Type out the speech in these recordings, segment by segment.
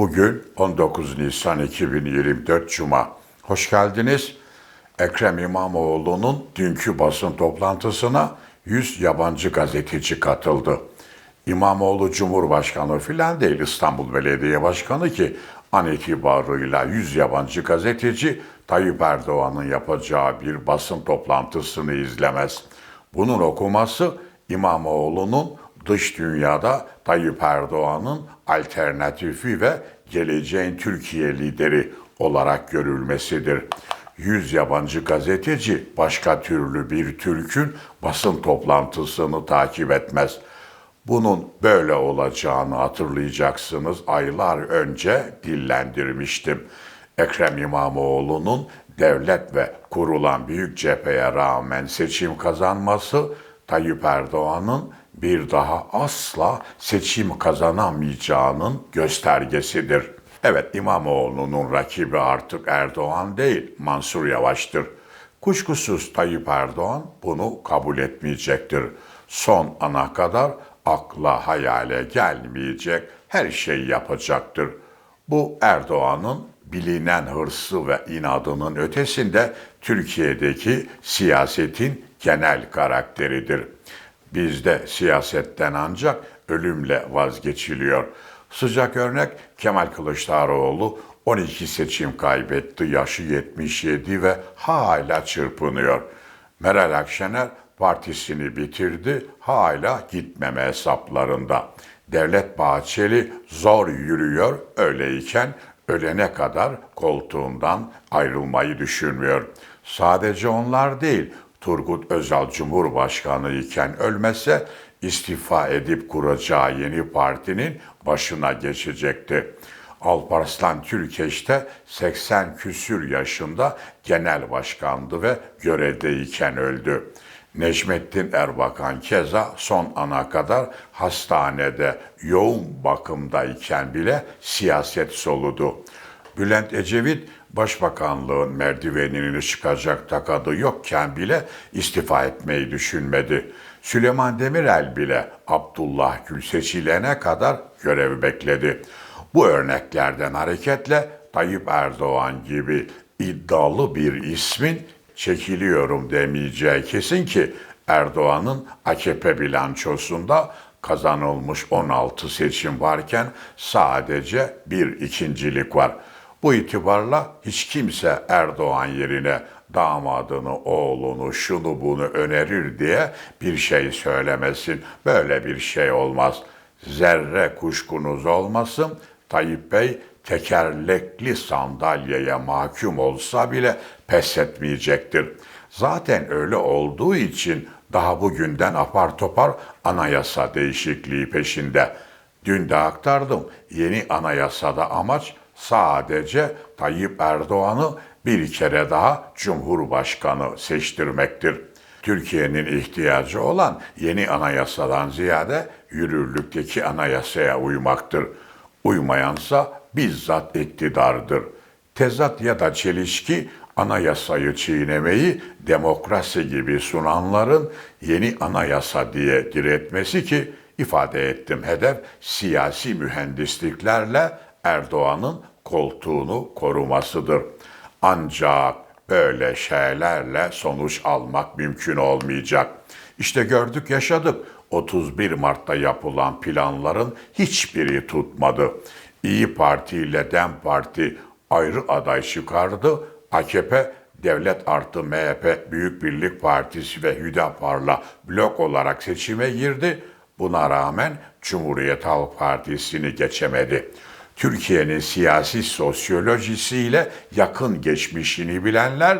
Bugün 19 Nisan 2024 Cuma. Hoş geldiniz. Ekrem İmamoğlu'nun dünkü basın toplantısına 100 yabancı gazeteci katıldı. İmamoğlu Cumhurbaşkanı filan değil İstanbul Belediye Başkanı ki an itibarıyla 100 yabancı gazeteci Tayyip Erdoğan'ın yapacağı bir basın toplantısını izlemez. Bunun okuması İmamoğlu'nun dış dünyada Tayyip Erdoğan'ın alternatifi ve geleceğin Türkiye lideri olarak görülmesidir. Yüz yabancı gazeteci başka türlü bir Türk'ün basın toplantısını takip etmez. Bunun böyle olacağını hatırlayacaksınız. Aylar önce dillendirmiştim. Ekrem İmamoğlu'nun devlet ve kurulan büyük cepheye rağmen seçim kazanması Tayyip Erdoğan'ın bir daha asla seçim kazanamayacağının göstergesidir. Evet İmamoğlu'nun rakibi artık Erdoğan değil Mansur Yavaş'tır. Kuşkusuz Tayyip Erdoğan bunu kabul etmeyecektir. Son ana kadar akla hayale gelmeyecek her şeyi yapacaktır. Bu Erdoğan'ın bilinen hırsı ve inadının ötesinde Türkiye'deki siyasetin genel karakteridir. Bizde siyasetten ancak ölümle vazgeçiliyor. Sıcak örnek Kemal Kılıçdaroğlu 12 seçim kaybetti, yaşı 77 ve hala çırpınıyor. Meral Akşener partisini bitirdi, hala gitmeme hesaplarında. Devlet Bahçeli zor yürüyor, öyleyken ölene kadar koltuğundan ayrılmayı düşünmüyor. Sadece onlar değil, Turgut Özal Cumhurbaşkanı iken ölmese istifa edip kuracağı yeni partinin başına geçecekti. Alparslan Türkeş de 80 küsür yaşında genel başkandı ve görevdeyken öldü. Necmettin Erbakan keza son ana kadar hastanede yoğun bakımdayken bile siyaset soludu. Bülent Ecevit başbakanlığın merdivenini çıkacak takadı yokken bile istifa etmeyi düşünmedi. Süleyman Demirel bile Abdullah Gül seçilene kadar görev bekledi. Bu örneklerden hareketle Tayyip Erdoğan gibi iddialı bir ismin çekiliyorum demeyeceği kesin ki Erdoğan'ın AKP bilançosunda kazanılmış 16 seçim varken sadece bir ikincilik var. Bu itibarla hiç kimse Erdoğan yerine damadını, oğlunu, şunu bunu önerir diye bir şey söylemesin. Böyle bir şey olmaz. Zerre kuşkunuz olmasın. Tayyip Bey tekerlekli sandalyeye mahkum olsa bile pes etmeyecektir. Zaten öyle olduğu için daha bugünden apar topar anayasa değişikliği peşinde. Dün de aktardım. Yeni anayasada amaç sadece Tayyip Erdoğan'ı bir kere daha Cumhurbaşkanı seçtirmektir. Türkiye'nin ihtiyacı olan yeni anayasadan ziyade yürürlükteki anayasaya uymaktır. Uymayansa bizzat iktidardır. Tezat ya da çelişki anayasayı çiğnemeyi demokrasi gibi sunanların yeni anayasa diye diretmesi ki ifade ettim hedef siyasi mühendisliklerle Erdoğan'ın koltuğunu korumasıdır. Ancak böyle şeylerle sonuç almak mümkün olmayacak. İşte gördük yaşadık. 31 Mart'ta yapılan planların hiçbiri tutmadı. İyi Parti ile Dem Parti ayrı aday çıkardı. AKP Devlet artı MHP Büyük Birlik Partisi ve Hüdapar'la blok olarak seçime girdi. Buna rağmen Cumhuriyet Halk Partisi'ni geçemedi. Türkiye'nin siyasi sosyolojisiyle yakın geçmişini bilenler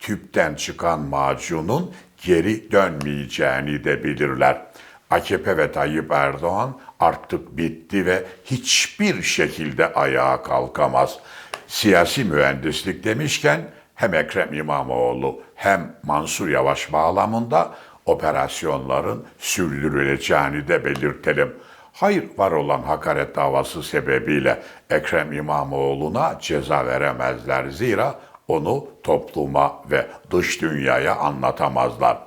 tüpten çıkan macunun geri dönmeyeceğini de bilirler. AKP ve Tayyip Erdoğan artık bitti ve hiçbir şekilde ayağa kalkamaz. Siyasi mühendislik demişken hem Ekrem İmamoğlu hem Mansur Yavaş bağlamında operasyonların sürdürüleceğini de belirtelim. Hayır var olan hakaret davası sebebiyle Ekrem İmamoğlu'na ceza veremezler zira onu topluma ve dış dünyaya anlatamazlar.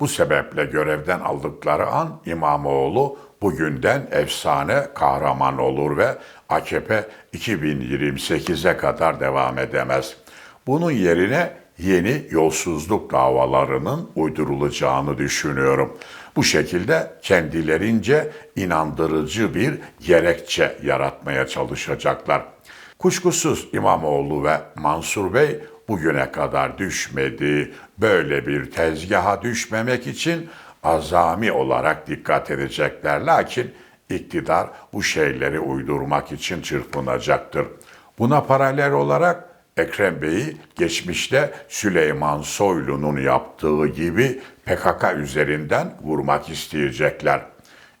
Bu sebeple görevden aldıkları an İmamoğlu bugünden efsane kahraman olur ve AKP 2028'e kadar devam edemez. Bunun yerine yeni yolsuzluk davalarının uydurulacağını düşünüyorum. Bu şekilde kendilerince inandırıcı bir gerekçe yaratmaya çalışacaklar. Kuşkusuz İmamoğlu ve Mansur Bey bugüne kadar düşmedi. Böyle bir tezgaha düşmemek için azami olarak dikkat edecekler. Lakin iktidar bu şeyleri uydurmak için çırpınacaktır. Buna paralel olarak Ekrem Bey'i geçmişte Süleyman Soylu'nun yaptığı gibi PKK üzerinden vurmak isteyecekler.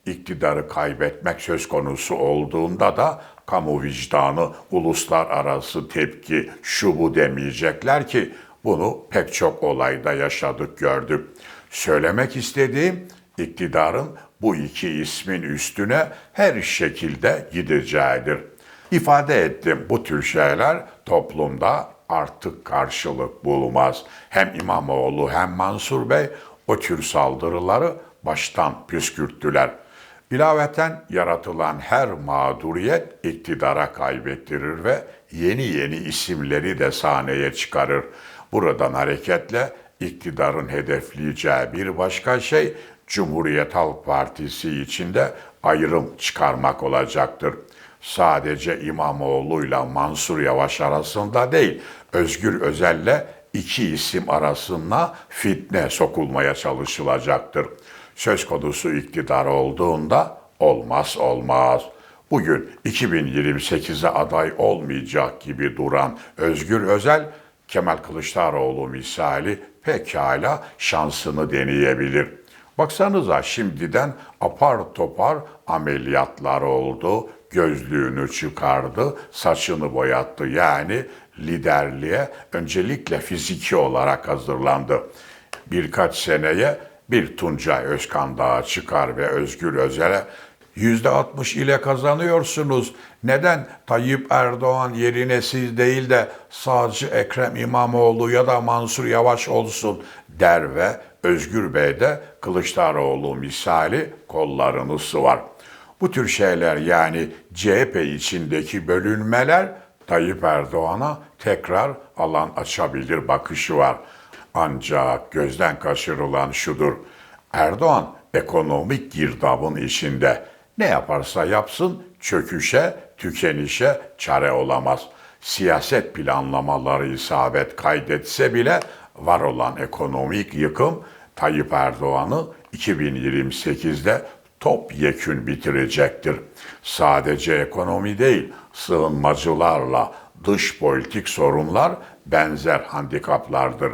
İktidarı kaybetmek söz konusu olduğunda da kamu vicdanı, uluslararası tepki şu bu demeyecekler ki bunu pek çok olayda yaşadık gördük. Söylemek istediğim iktidarın bu iki ismin üstüne her şekilde gideceğidir. İfade ettim bu tür şeyler toplumda artık karşılık bulmaz. Hem İmamoğlu hem Mansur Bey o tür saldırıları baştan püskürttüler. İlaveten yaratılan her mağduriyet iktidara kaybettirir ve yeni yeni isimleri de sahneye çıkarır. Buradan hareketle iktidarın hedefleyeceği bir başka şey Cumhuriyet Halk Partisi içinde ayrım çıkarmak olacaktır. Sadece İmamoğlu'yla Mansur Yavaş arasında değil, Özgür Özel'le iki isim arasında fitne sokulmaya çalışılacaktır. Söz konusu iktidar olduğunda olmaz olmaz. Bugün 2028'e aday olmayacak gibi duran Özgür Özel, Kemal Kılıçdaroğlu misali pekala şansını deneyebilir. Baksanıza şimdiden apar topar ameliyatlar oldu, gözlüğünü çıkardı, saçını boyattı. Yani liderliğe öncelikle fiziki olarak hazırlandı. Birkaç seneye bir Tuncay Özkan daha çıkar ve Özgür Özel'e yüzde 60 ile kazanıyorsunuz. Neden Tayyip Erdoğan yerine siz değil de sadece Ekrem İmamoğlu ya da Mansur Yavaş olsun der ve Özgür Bey de Kılıçdaroğlu misali kollarını sıvar. Bu tür şeyler yani CHP içindeki bölünmeler Tayyip Erdoğan'a tekrar alan açabilir bakışı var. Ancak gözden kaçırılan şudur. Erdoğan ekonomik girdabın içinde ne yaparsa yapsın çöküşe, tükenişe çare olamaz. Siyaset planlamaları isabet kaydetse bile var olan ekonomik yıkım Tayyip Erdoğan'ı 2028'de topyekün bitirecektir. Sadece ekonomi değil, sığınmacılarla dış politik sorunlar benzer handikaplardır.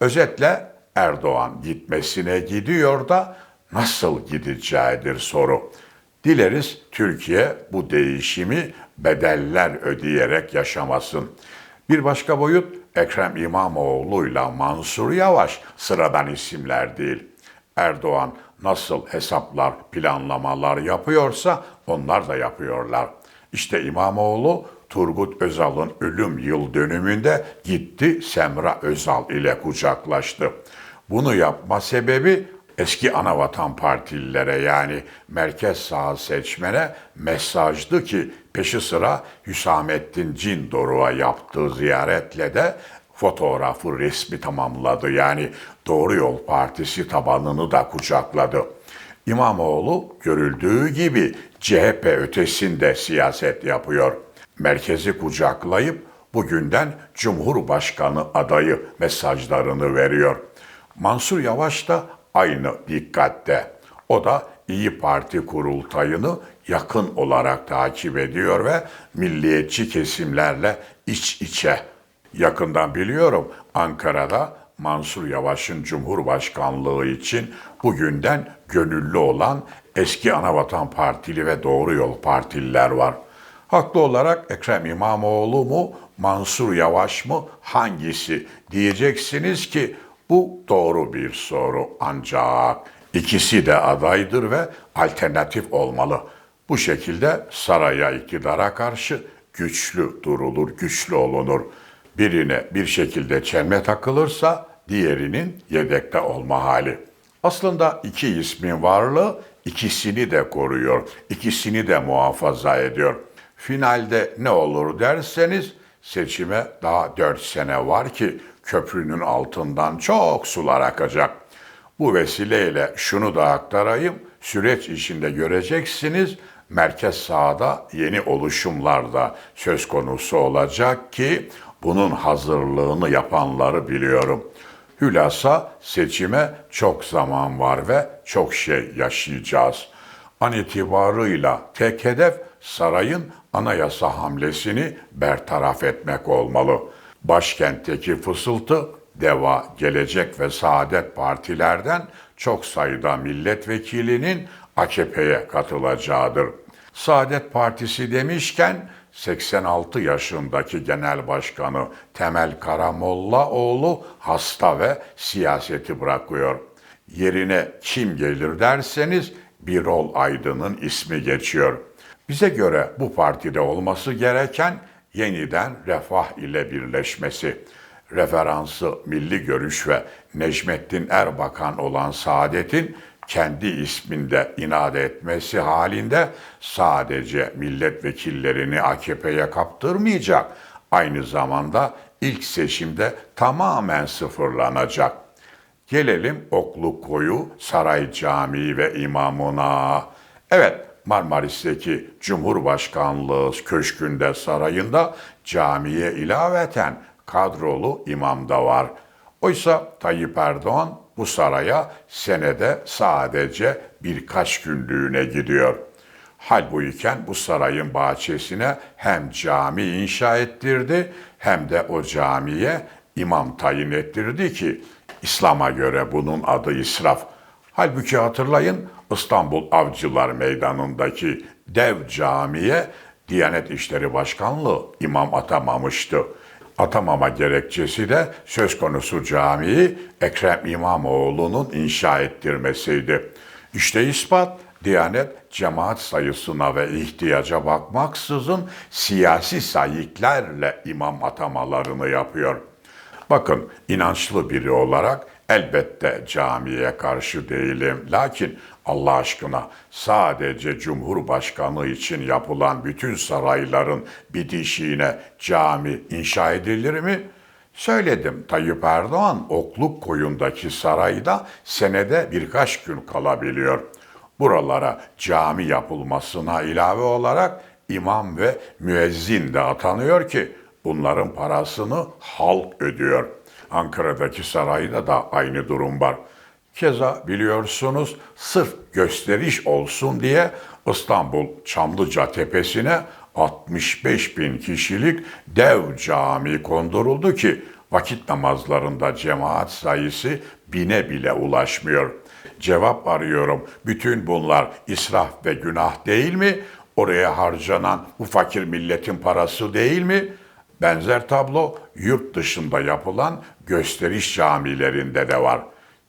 Özetle Erdoğan gitmesine gidiyor da nasıl gideceğidir soru. Dileriz Türkiye bu değişimi bedeller ödeyerek yaşamasın. Bir başka boyut Ekrem İmamoğlu ile Mansur Yavaş sıradan isimler değil. Erdoğan nasıl hesaplar, planlamalar yapıyorsa onlar da yapıyorlar. İşte İmamoğlu Turgut Özal'ın ölüm yıl dönümünde gitti Semra Özal ile kucaklaştı. Bunu yapma sebebi eski anavatan partililere yani merkez sağ seçmene mesajdı ki peşi sıra Hüsamettin Cindoruk'a yaptığı ziyaretle de fotoğrafı resmi tamamladı. Yani Doğru Yol Partisi tabanını da kucakladı. İmamoğlu görüldüğü gibi CHP ötesinde siyaset yapıyor. Merkezi kucaklayıp bugünden Cumhurbaşkanı adayı mesajlarını veriyor. Mansur Yavaş da aynı dikkatte. O da İyi Parti kurultayını yakın olarak takip ediyor ve milliyetçi kesimlerle iç içe. Yakından biliyorum Ankara'da Mansur Yavaş'ın Cumhurbaşkanlığı için bugünden gönüllü olan eski Anavatan Partili ve Doğru Yol Partililer var. Haklı olarak Ekrem İmamoğlu mu, Mansur Yavaş mı, hangisi diyeceksiniz ki bu doğru bir soru ancak ikisi de adaydır ve alternatif olmalı. Bu şekilde saraya iktidara karşı güçlü durulur, güçlü olunur. Birine bir şekilde çelme takılırsa diğerinin yedekte olma hali. Aslında iki ismin varlığı ikisini de koruyor, ikisini de muhafaza ediyor. Finalde ne olur derseniz seçime daha 4 sene var ki köprünün altından çok sular akacak. Bu vesileyle şunu da aktarayım. Süreç içinde göreceksiniz merkez sağda yeni oluşumlar da söz konusu olacak ki bunun hazırlığını yapanları biliyorum. Hülasa seçime çok zaman var ve çok şey yaşayacağız. An itibarıyla tek hedef sarayın anayasa hamlesini bertaraf etmek olmalı. Başkentteki fısıltı DEVA, Gelecek ve Saadet partilerden çok sayıda milletvekilinin AKP'ye katılacağıdır. Saadet Partisi demişken 86 yaşındaki Genel Başkanı Temel Karamollaoğlu hasta ve siyaseti bırakıyor. Yerine kim gelir derseniz Birol Aydın'ın ismi geçiyor. Bize göre bu partide olması gereken yeniden refah ile birleşmesi. Referansı Milli Görüş ve Necmettin Erbakan olan Saadet'in kendi isminde inat etmesi halinde sadece milletvekillerini AKP'ye kaptırmayacak, aynı zamanda ilk seçimde tamamen sıfırlanacak. Gelelim Oklu Koyu Saray Camii ve imamına. Evet, Marmaris'teki Cumhurbaşkanlığı Köşkü'nde sarayında camiye ilaveten kadrolu imam da var. Oysa Tayyip Erdoğan bu saraya senede sadece birkaç günlüğüne gidiyor. Halbuyken bu sarayın bahçesine hem cami inşa ettirdi hem de o camiye imam tayin ettirdi ki İslam'a göre bunun adı israf. Halbuki hatırlayın İstanbul Avcılar Meydanı'ndaki dev camiye Diyanet İşleri Başkanlığı imam atamamıştı. Atamama gerekçesi de söz konusu camiyi Ekrem İmamoğlu'nun inşa ettirmesiydi. İşte ispat Diyanet cemaat sayısına ve ihtiyaca bakmaksızın siyasi sayıklarla imam atamalarını yapıyor. Bakın inançlı biri olarak elbette camiye karşı değilim. Lakin Allah aşkına sadece Cumhurbaşkanı için yapılan bütün sarayların bitişiğine cami inşa edilir mi? Söyledim Tayyip Erdoğan Okluk koyundaki sarayda senede birkaç gün kalabiliyor. Buralara cami yapılmasına ilave olarak imam ve müezzin de atanıyor ki bunların parasını halk ödüyor. Ankara'daki sarayda da aynı durum var. Keza biliyorsunuz sırf gösteriş olsun diye İstanbul Çamlıca Tepesi'ne 65 bin kişilik dev cami konduruldu ki vakit namazlarında cemaat sayısı bine bile ulaşmıyor. Cevap arıyorum. Bütün bunlar israf ve günah değil mi? Oraya harcanan bu fakir milletin parası değil mi? Benzer tablo yurt dışında yapılan gösteriş camilerinde de var.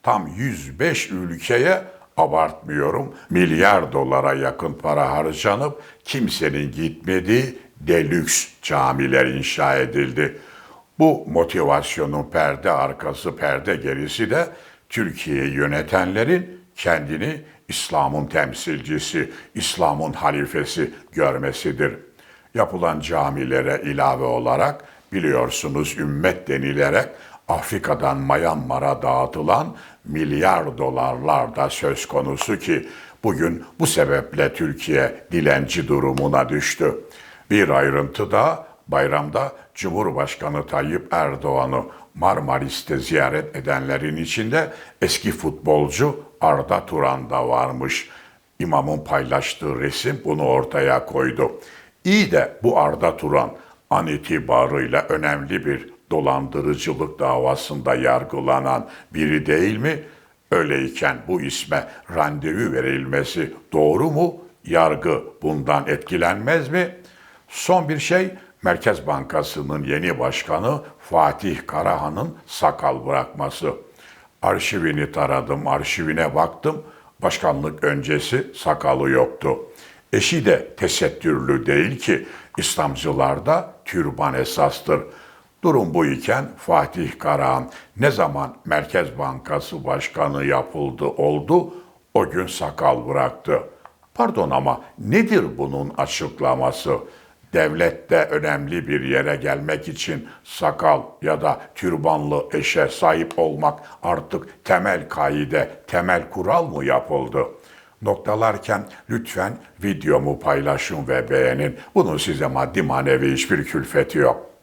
Tam 105 ülkeye abartmıyorum milyar dolara yakın para harcanıp kimsenin gitmediği delüks camiler inşa edildi. Bu motivasyonun perde arkası perde gerisi de Türkiye'yi yönetenlerin kendini İslam'ın temsilcisi, İslam'ın halifesi görmesidir. Yapılan camilere ilave olarak biliyorsunuz ümmet denilerek Afrika'dan Myanmar'a dağıtılan milyar dolarlar da söz konusu ki bugün bu sebeple Türkiye dilenci durumuna düştü. Bir ayrıntı da bayramda Cumhurbaşkanı Tayyip Erdoğan'ı Marmaris'te ziyaret edenlerin içinde eski futbolcu Arda Turan da varmış. İmamın paylaştığı resim bunu ortaya koydu. İyi de bu Arda Turan an itibarıyla önemli bir dolandırıcılık davasında yargılanan biri değil mi? Öyleyken bu isme randevu verilmesi doğru mu? Yargı bundan etkilenmez mi? Son bir şey Merkez Bankası'nın yeni başkanı Fatih Karahan'ın sakal bırakması. Arşivini taradım, arşivine baktım. Başkanlık öncesi sakalı yoktu. Eşi de tesettürlü değil ki İslamcılarda türban esastır. Durum bu iken Fatih Karahan ne zaman Merkez Bankası Başkanı yapıldı oldu o gün sakal bıraktı. Pardon ama nedir bunun açıklaması? Devlette önemli bir yere gelmek için sakal ya da türbanlı eşe sahip olmak artık temel kaide, temel kural mı yapıldı? Noktalarken lütfen videomu paylaşın ve beğenin. Bunun size maddi manevi hiçbir külfeti yok.